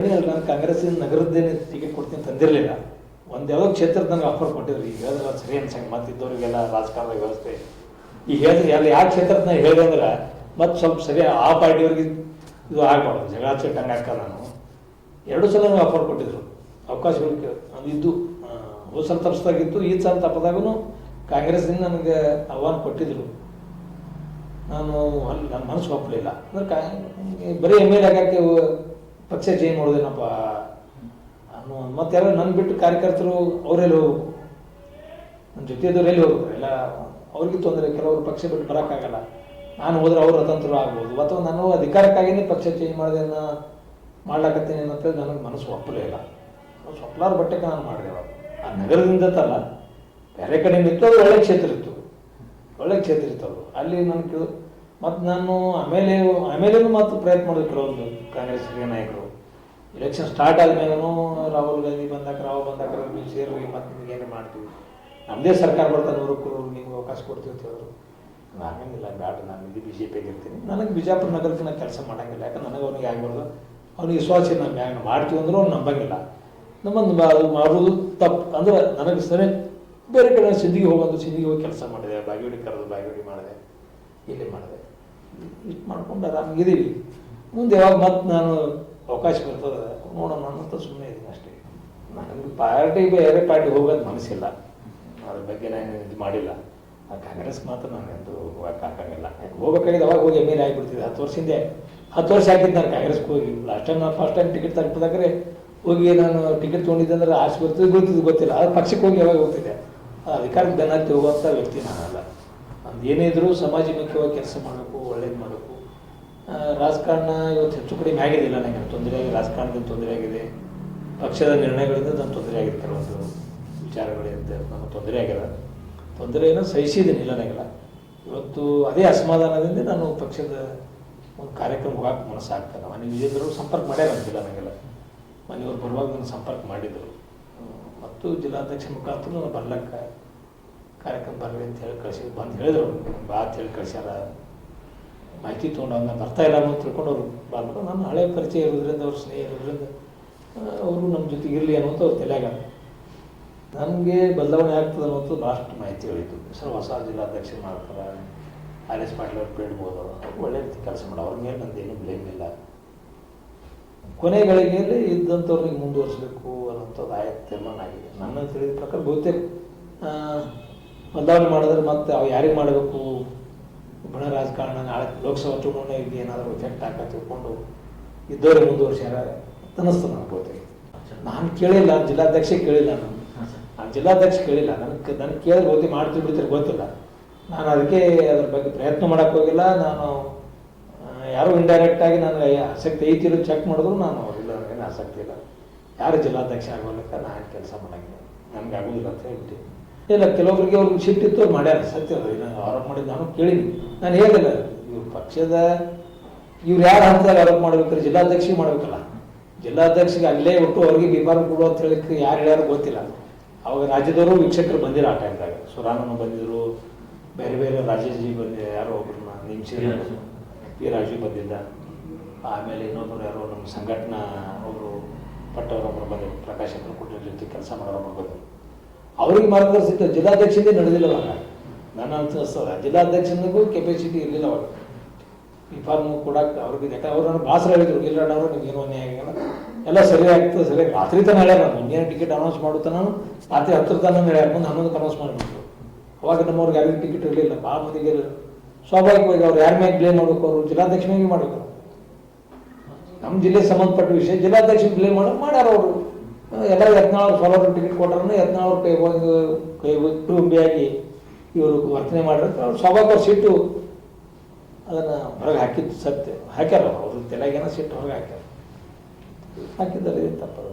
ನಾನು ಕಾಂಗ್ರೆಸ್ ನಗರದ್ದೇನೆ ಟಿಕೆಟ್ ಕೊಡ್ತೀನಿ ತಂದಿರಲಿಲ್ಲ. ಒಂದು ಯಾವುದೋ ಕ್ಷೇತ್ರದ ನನಗೆ ಆಫರ್ ಕೊಟ್ಟಿದ್ರು. ಈಗ ಹೇಳಿದ್ರೆ ಸರಿ ಅನ್ಸಂಗೆ ಮತ್ತಿದ್ದವರಿಗೆಲ್ಲ ರಾಜಕಾರಣದ ವ್ಯವಸ್ಥೆ. ಈಗ ಹೇಳಿದ್ರೆ ಎಲ್ಲ ಯಾವ ಕ್ಷೇತ್ರದ ನಾನು ಹೇಳಿದೆ ಮತ್ತೆ ಸ್ವಲ್ಪ ಸರಿ ಆ ಪಾರ್ಟಿಯವ್ರಿಗೆ ಇದು ಆಗ್ಬಾರ್ದು. ಜಗಳ ಚಟ್ ಹಾಕ ನಾನು. ಎರಡು ಸಲ ನನಗೆ ಆಫರ್ ಕೊಟ್ಟಿದ್ರು. ಅವಕಾಶಗಳು ಇದ್ದು ಹೋದ ಸಲ ತಪ್ಪಿಸ್ದಾಗಿತ್ತು ಈ ಸಲ ತಪ್ಪದಾಗೂ ಕಾಂಗ್ರೆಸ್ನಿಂದ ನನಗೆ ಆಹ್ವಾನ ಕೊಟ್ಟಿದ್ರು. ನಾನು ಅಲ್ಲಿ ನನ್ನ ಮನಸ್ಸು ಒಪ್ಪಲಿಲ್ಲ ಅಂದ್ರೆ ಕಾ ಬರೀ ಎಂ ಎಲ್ ಆಗಕ್ಕೆ ಪಕ್ಷ ಚೇಂಜ್ ಮಾಡೋದೇನಪ್ಪ ಅನ್ನೋ ಮತ್ತೆ ಯಾರೋ ನನ್ನ ಬಿಟ್ಟು ಕಾರ್ಯಕರ್ತರು ಅವರೆಲ್ಲಿ ಹೋಗ್ಬೇಕು. ನನ್ನ ಜೊತೆಯದವ್ರು ಎಲ್ಲಿ ಹೋಗ್ಬೇಕು? ಎಲ್ಲ ಅವ್ರಿಗೆ ತೊಂದರೆ, ಕೆಲವರು ಪಕ್ಷ ಬಿಟ್ಟು ಬರೋಕ್ಕಾಗಲ್ಲ. ನಾನು ಹೋದ್ರೆ ಅವ್ರ ಅತಂತ್ರ ಆಗ್ಬೋದು. ಅಥವಾ ನಾನು ಅಧಿಕಾರಕ್ಕಾಗಿಯೇ ಪಕ್ಷ ಚೇಂಜ್ ಮಾಡೋದನ್ನ ಮಾಡ್ಲಾಕತ್ತೇನೆ ಅಂತ ನನಗೆ ಮನಸ್ಸು ಒಪ್ಪಲೇ ಇಲ್ಲ. ಮನಸ್ಸು ಒಪ್ಪಲಾರ ಬಟ್ಟೆಗೆ ನಾನು ಮಾಡಿದೆ ಅವಾಗ ಆ ನಗರದಿಂದ ತಲ್ಲ ಬೇರೆ ಕಡೆ ನಿಂತು ಅದು ಒಳ್ಳೆ ಕ್ಷೇತ್ರ ಇತ್ತು. ಒಳ್ಳೆ ಕ್ಷೇತ್ರ ಇತ್ತು ಅವರು ಅಲ್ಲಿ ನನಗೆ ಮತ್ತು ನಾನು ಆಮೇಲೆ ಆಮೇಲೆ ಮತ್ತು ಪ್ರಯತ್ನ ಮಾಡಿದ್ರು ಕೆಲವೊಂದು ಕಾಂಗ್ರೆಸ್ ಹಿರಿಯ ನಾಯಕರು. ಎಲೆಕ್ಷನ್ ಸ್ಟಾರ್ಟ್ ಆದ್ಮೇಲೂ ರಾಹುಲ್ ಗಾಂಧಿ ಬಂದಾಗ, ರಾಹುಲ್ ಬಂದಾಗ ನೀವು ಸೇರಿ ಮತ್ತೆ ನಿಮ್ಗೆ ಏನು ಮಾಡ್ತೀವಿ? ನಮ್ಮದೇ ಸರ್ಕಾರ ಬರ್ತಾರೆ ನೂರಕ್ಕೂ ನೂರು ನಿಮ್ಗೆ ಅವಕಾಶ ಕೊಡ್ತೀವಿ ಅಂತ ಹೇಳಿದ್ರು. ನಾನೇನಿಲ್ಲ ಬ್ಯಾಡ, ನಾನು ಇಲ್ಲಿ ಬಿ ಜೆ ಪಿಗೆ ಇರ್ತೀನಿ. ನನಗೆ ಬಿಜಾಪುರ ನಗರಕ್ಕೆ ನಾನು ಕೆಲಸ ಮಾಡೋಂಗಿಲ್ಲ, ಯಾಕಂದ್ರೆ ನನಗೆ ಅವ್ನಿಗೆ ಆಗ್ಬಾರ್ದು ಅವ್ನಿಗೆ ವಿಶ್ವಾಸ ನಾನು ಮ್ಯಾಗ ಮಾಡ್ತೀವಿ ಅಂದ್ರೂ ಅವ್ನು ನಂಬಂಗಿಲ್ಲ. ನಮ್ಮನ್ನು ಮಾಡೋದು ತಪ್ಪು. ಅಂದ್ರೆ ನನಗೆ ಸರಿ, ಬೇರೆ ಕಡೆ ಸಿಂಧಿಗೆ ಹೋಗೋದು ಸಿಂಧಿಗೆ ಹೋಗಿ ಕೆಲಸ ಮಾಡಿದೆ ಬಾಗಿಡಿ ಕರೆದು ಬಾಗಿಡಿ ಮಾಡಿದೆ, ಇಲ್ಲಿ ಮಾಡಿದೆ. ಇಷ್ಟು ಮಾಡ್ಕೊಂಡು ಆರಾಮಾಗಿದ್ದೀವಿ ಮುಂದೆ ಯಾವಾಗ ಮತ್ತೆ ನಾನು ಅವಕಾಶ ಬರ್ತದೆ? ನೋಡೋಣ ಅಂತ ಸುಮ್ಮನೆ ಇದ್ದೀನಿ ಅಷ್ಟೇ. ನನಗೆ ಪಾರ್ಟಿ ಬೇರೆ ಪಾರ್ಟಿ ಹೋಗೋದು ಮನಸ್ಸಿಲ್ಲ. ಅದ್ರ ಬಗ್ಗೆ ನಾನು ಇದು ಮಾಡಿಲ್ಲ. ಆ ಕಾಂಗ್ರೆಸ್ ಮಾತ್ರ ನಾನು ಎಂದು ಹೋಗಕ್ಕೆ ಹಾಕಂಗಿಲ್ಲ ಯಾಕೆ ಹೋಗ್ಬೇಕಾಗಿದ್ದು ಅವಾಗ ಹೋಗಿ ಎಂ ಎಲ್ ಆಗಿಬಿಡ್ತಿದ್ದೆ. ಹತ್ತು ವರ್ಷ ಹಿಂದೆ ಹತ್ತು ವರ್ಷ ಆಗಿದ್ದು ನಾನು ಕಾಂಗ್ರೆಸ್ಗೆ ಹೋಗಿ. ಲಾಸ್ಟ್ ಟೈಮ್ ನಾನು ಫಸ್ಟ್ ಟೈಮ್ ಟಿಕೆಟ್ ತಲುಪಿದಾಗ್ರೆ ಹೋಗಿ ನಾನು ಟಿಕೆಟ್ ತೊಗೊಂಡಿದ್ದೆ ಅಂದ್ರೆ ಆಸೆ ಬರ್ತದೆ ಗೊತ್ತಿದ್ದು ಗೊತ್ತಿಲ್ಲ. ಅದು ಪಕ್ಷಕ್ಕೆ ಹೋಗಿ ಯಾವಾಗ ಹೋಗ್ತಿದ್ದೆ? ಆ ಅಧಿಕಾರಕ್ಕೆ ಬೆನ್ನತ್ತಿ ಹೋಗುವಂಥ ವ್ಯಕ್ತಿ ನಾನಲ್ಲ. ಅದು ಏನೇ ಸಮಾಜ ಮುಖ್ಯವಾಗಿ ಕೆಲಸ ಮಾಡಬೇಕು ಒಳ್ಳೇದು ಮಾಡಬೇಕು. ಆ, ರಾಜಕಾರಣ ಇವತ್ತು ಹೆಚ್ಚು ಕಡಿಮೆ ಆಗಿದಿಲ್ಲ ನನಗೆ ತೊಂದರೆ ಆಗಿದೆ. ರಾಜಕಾರಣದಿಂದ ತೊಂದರೆ ಆಗಿದೆ. ಪಕ್ಷದ ನಿರ್ಣಯಗಳಿಂದ ನಾನು ತೊಂದರೆ ಆಗಿದೆ ಕೆಲವೊಂದು ವಿಚಾರಗಳಿಂದ ನಮ್ಮ ತೊಂದರೆ ಆಗ್ಯದ ತೊಂದರೆಯನ್ನು ಸಹಿಸಿದ್ದೀನಿ. ಇಲ್ಲ ನನಗೆಲ್ಲ ಇವತ್ತು ಅದೇ ಅಸಮಾಧಾನದಿಂದ ನಾನು ಪಕ್ಷದ ಒಂದು ಕಾರ್ಯಕ್ರಮಕ್ಕೆ ಹೋಗಕ್ಕೆ ಮನಸ್ಸಾಗ್ತದೆ ಮನೆ ವಿಜೇಂದ್ರರು ಸಂಪರ್ಕ ಮಾಡ್ಯಾರ ಅಂತಿಲ್ಲ ನನಗೆಲ್ಲ. ಮನೆಯವ್ರು ಬರುವಾಗ ನನ್ನ ಸಂಪರ್ಕ ಮಾಡಿದರು. ಮತ್ತು ಜಿಲ್ಲಾಧ್ಯಕ್ಷ ಮುಖಾಂತರ ನಾನು ಬರ್ಲಕ್ಕ ಕಾರ್ಯಕ್ರಮ ಬರಲಿ ಅಂತ ಹೇಳಿ ಕಳಿಸಿ ಬಂದು ಹೇಳಿದ್ರು. ಬಾ ಅಂತ ಹೇಳಿ ಕಳ್ಸ್ಯಾರ. ಮಾಹಿತಿ ತೊಗೊಂಡು ಅವ್ನ ಬರ್ತಾ ಇಲ್ಲ ಅನ್ನೋದು ತಿಳ್ಕೊಂಡು ಅವ್ರು ಬಂದರು ನನ್ನ ಹಳೆ ಪರಿಚಯ ಇರೋದ್ರಿಂದ ಅವ್ರ ಸ್ನೇಹ ಇರೋದ್ರಿಂದ ಅವರು ನಮ್ಮ ಜೊತೆಗೆ ಇರಲಿ ಅನ್ನೋದು ಅವ್ರು ತಲೆಯಾಗ ನನಗೆ ಬದಲಾವಣೆ ಆಗ್ತದೆ ಅನ್ನೋದು ಮಾಹಿತಿ ಹೋಯಿತು ಸರ್, ಹೊಸ ಜಿಲ್ಲಾಧ್ಯಕ್ಷ ಮಾಡ್ತಾರೆ, ಆರ್ ಎಸ್ ಪಾಟೀಲ್ ಅವ್ರು ಬೇಡ್ಬೋದು ಅವ್ರು ಒಳ್ಳೆ ರೀತಿ ಕೆಲಸ ಮಾಡೋ ಅವ್ರ ಮೇಲೆ ಏನು ಬ್ಲೇಮ್ ಇಲ್ಲ. ಕೊನೆ ಗಳಿಗೆಯಲ್ಲಿ ಇದ್ದಂಥವ್ರಿಗೆ ಮುಂದುವರಿಸಬೇಕು ಅನ್ನೋಂಥದ್ದು ಆಯ್ತು ತೀರ್ಮಾನ ಆಗಿದೆ. ನನ್ನ ತಿಳಿದ ಪ್ರಕಾರ ಬಹುತೇಕ ಬದಲಾವಣೆ ಮಾಡಿದ್ರೆ ಮತ್ತೆ ಅವು ಯಾರಿಗೆ ಮಾಡಬೇಕು? ಬಣ ರಾಜಕಾರಣ ನಾಳೆ ಲೋಕಸಭಾ ಚುನಾವಣೆಗೆ ಏನಾದರೂ ಎಫೆಕ್ಟ್ ಆಗ ತಿಳ್ಕೊಂಡು ಇದ್ದವರೇ ಮುಂದುವರ್ಸ್ಯಾರ ಅನ್ನಿಸ್ತು ನನಗೆ ಬಹುತೇಕ ನಾನು ಕೇಳಿಲ್ಲ ಜಿಲ್ಲಾಧ್ಯಕ್ಷ ಕೇಳಿಲ್ಲ ನಾನು. ಆ ಜಿಲ್ಲಾಧ್ಯಕ್ಷ ಕೇಳಿಲ್ಲ. ನನಗೆ ನನಗೆ ಕೇಳಿದ್ರೆ ಓದಿ ಮಾಡ್ತೀವಿ ಬಿಡ್ತೀರಿ ಗೊತ್ತಿಲ್ಲ. ನಾನು ಅದಕ್ಕೆ ಅದ್ರ ಬಗ್ಗೆ ಪ್ರಯತ್ನ ಮಾಡಕ್ಕೆ ಹೋಗಿಲ್ಲ. ನಾನು ಯಾರು ಇಂಡೈರೆಕ್ಟ್ ಆಗಿ ನನಗೆ ಆಸಕ್ತಿ ಐತಿರೋ ಚೆಕ್ ಮಾಡಿದ್ರು ನಾನು ಇಲ್ಲ ನನಗೇನು ಆಸಕ್ತಿ ಇಲ್ಲ. ಯಾರು ಜಿಲ್ಲಾಧ್ಯಕ್ಷ ಆಗೋಲಕ್ಕ ನಾನು ಕೆಲಸ ಮಾಡಂಗಿಲ್ಲ. ನನಗೆ ಆಗೋದಿಲ್ಲ ಅಂತ ಹೇಳ್ಬಿಟ್ಟು. ಇಲ್ಲ ಕೆಲವೊಬ್ಬರಿಗೆ ಅವ್ರಿಗೆ ಸಿಟ್ಟಿತ್ತು ಇತ್ತು ಅವ್ರು ಮಾಡ್ಯಾರ. ಸತ್ಯ ನಾನು ಆರೋಪ ಮಾಡಿದ್ದು ನಾನು ಕೇಳಿನಿ. ನಾನು ಹೇಳಿಲ್ಲ ಇವ್ರ ಪಕ್ಷದ ಇವ್ರು ಯಾರು ಹಂತದಲ್ಲಿ ಆರೋಪ ಮಾಡ್ಬೇಕಾದ್ರೆ ಜಿಲ್ಲಾಧ್ಯಕ್ಷಿಗೆ ಮಾಡ್ಬೇಕಲ್ಲ. ಜಿಲ್ಲಾಧ್ಯಕ್ಷಿಗೆ ಅಲ್ಲೇ ಒಟ್ಟು ಅವ್ರಿಗೆ ವಿಭಾಗ ಕೊಡು ಅಂತ ಹೇಳಿಕ್ಕೆ ಯಾರು ಹೇಳ್ಯಾರು ಗೊತ್ತಿಲ್ಲ. ಅವಾಗ ರಾಜ್ಯದವರು ವೀಕ್ಷಕರು ಬಂದಿರ ಆ ಟೈಮ್ದಾಗ ಸುರಾಮನು ಬಂದಿದ್ರು ಬೇರೆ ಬೇರೆ ರಾಜೇಶ್ಜಿ ಬಂದಿ ಯಾರೋ ಒಬ್ಬರನ್ನ ನೇಮಿಸಿದ್ರು ಪಿ ರಾಜು. ಬಂದಿದ್ದ. ಆಮೇಲೆ ಇನ್ನೊಬ್ಬರು ಯಾರೋ ನಮ್ಮ ಸಂಘಟನಾ ಅವರು ಪಟ್ಟವರೊಬ್ಬರು ಬಂದರು ಪ್ರಕಾಶ್ ಅವರು ಕೊಟ್ಟಿರೋ ಜೊತೆ ಕೆಲಸ ಮಾಡೋರೊಬ್ಬರು ಬಂದರು. ಅವ್ರಿಗೆ ಮಾರ್ಗದರ್ಶಿತ ಜಿಲ್ಲಾಧ್ಯಕ್ಷನೇ ನಡೆದಿಲ್ಲ ನನ್ನ ಅನ್ಸಿಸ್ತದ ಜಿಲ್ಲಾಧ್ಯಕ್ಷನಿಗೂ ಕೆಪಾಸಿಟಿ ಇರಲಿಲ್ಲ ಅವರು. ಈ ಫಾರ್ಮ್ ಕೊಡಕ್ಕೆ ಅವ್ರಿಗೆ ಯಾಕಂದ್ರೆ ಅವ್ರು ನನಗೆ ಭಾಸರ ಹೇಳಿದ್ರು ಇಲ್ಲ ಅವರು, ನಿಮ್ಗೆ ಏನೋ ಆಗಿಲ್ಲ ಎಲ್ಲ ಸರಿ ಆಗ್ತದೆ, ಸರಿ ರಾತ್ರಿ ತನಕ ಹೇಳ್ಯಾರ ನಾನು ಇಂಡಿಯನ್ ಟಿಕೆಟ್ ಅನೌನ್ಸ್ ಮಾಡುತ್ತಾನ ರಾತ್ರಿ ಹತ್ತಿರ ತನಕ ಹೇಳ್ಯಾರ. ಮುಂದೆ ಹನ್ನೊಂದಕ್ಕೆ ಅನೌನ್ಸ್ ಮಾಡಿಬಿಟ್ರು. ಅವಾಗ ನಮ್ಮವ್ರಿಗೆ ಯಾರಿಗೂ ಟಿಕೆಟ್ ಇರಲಿಲ್ಲ. ಭಾಳ ಮಂದಿಗೆ. ಸ್ವಾಭಾವಿಕವಾಗಿ ಅವ್ರು ಯಾರ ಮೇಲೆ ಬ್ಲೇಮ್ ಮಾಡಬೇಕು ಅವರು? ಜಿಲ್ಲಾಧ್ಯಕ್ಷನಿಗೆ ಮಾಡಬೇಕು. ನಮ್ಮ ಜಿಲ್ಲೆಗೆ ಸಂಬಂಧಪಟ್ಟ ವಿಷಯ ಜಿಲ್ಲಾಧ್ಯಕ್ಷ ಬ್ಲೇಮ್ ಮಾಡೋದು ಮಾಡ್ಯಾರ ಅವರು. ಎಲ್ಲ ಯತ್ನಾಳ್ ಫಾಲೋವರ್ ಟಿಕೆಟ್ ಕೊಟ್ಟರೂ ಯತ್ನಾಳ್ ಕೈ ಒಂದು ಕೈ ಕುಟುಂಬಿಯಾಗಿ ಇವರು ವರ್ತನೆ ಮಾಡಿದ್ರೆ ಅವ್ರು ಸ್ವಭಾವ ಸೀಟು ಸಿಟ್ಟು ಅದನ್ನು ಹೊರಗೆ ಹಾಕಿದ್ದು ಸತ್ಯ. ಹಾಕ್ಯಾರ ಅವರು ತಲೆಗೇನೋ ಸಿಟ್ಟು ಹೊರಗೆ ಹಾಕ್ಯಾರ. ಹಾಕಿದ್ದಾರೆ ತಪ್ಪದ?